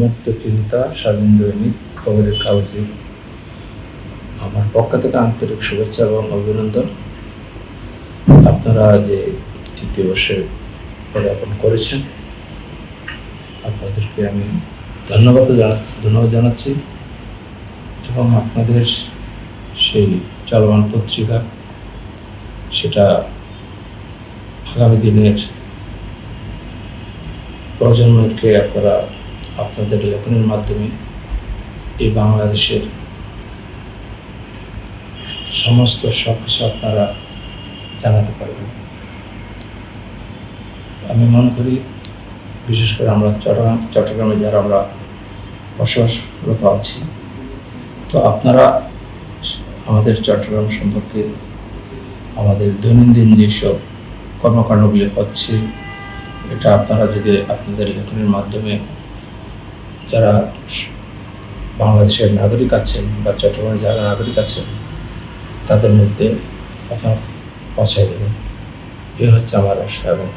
মুক্ত চিন্তা স্বাধীন দৈনিক খবরের কাগজে। আমার পক্ষ থেকে আন্তরিক শুভেচ্ছা এবং অভিনন্দন। আপনারা যে তৃতীয় বর্ষে পদার্পণ করেছেন, আপনাদেরকে আমি ধন্যবাদ ধন্যবাদ জানাচ্ছি এবং আপনাদের সেই চলমান পত্রিকা, সেটা আগামী দিনের প্রজন্মকে আপনারা আপনাদের লেখনের মাধ্যমে এই বাংলাদেশের সমস্ত সব কিছু আপনারা জানাতে পারবেন। আমি মনে করি, বিশেষ করে আমরা চট্টগ্রাম, চট্টগ্রামে যারা আমরা বসবাসরত আছি, তো আপনারা আমাদের চট্টগ্রাম সম্পর্কে আমাদের দৈনন্দিন যেসব কর্মকাণ্ডগুলি হচ্ছে, এটা আপনারা যদি আপনাদের লেখনের মাধ্যমে যারা বাংলাদেশের নাগরিক আছেন বা চট্টগ্রামে যারা নাগরিক আছেন, তাদের মধ্যে আপনার পৌঁছায় দেবেন এ হচ্ছে আমার আশা এবং